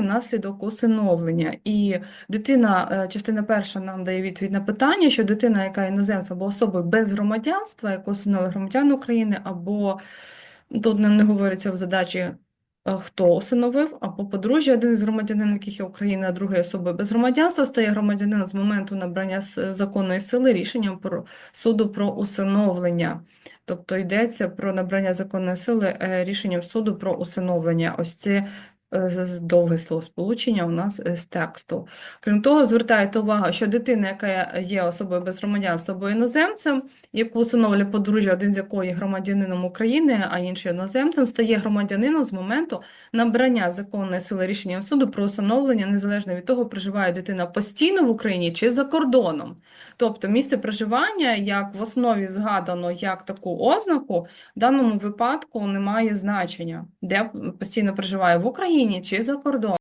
внаслідок усиновлення. І дитина, е, частина перша нам дає відповідь на питання, що дитина, яка іноземця або особа без громадянства, яку усиновили громадян України, або тут нам не говориться в задачі, е, хто усиновив, або подружжя, один із громадянин, яких є Україна, а другої особи без громадянства, стає громадянином з моменту набрання законної сили рішенням про суду про усиновлення. Тобто йдеться про набрання законної сили е, рішенням суду про усиновлення. Ось це довге словосполучення у нас е, з тексту. Крім того, звертаєте увагу, що дитина, яка є особою без громадянства або іноземцем, яку усиновлює подружжя, один з якої є громадянином України, а інший іноземцем, стає громадянином з моменту набрання законної сили рішенням суду про усиновлення, незалежно від того, проживає дитина постійно в Україні чи за кордоном. Тобто місце проживання, як в основі згадано як таку ознаку, в даному випадку не має значення, де постійно проживає в Україні чи за кордоном.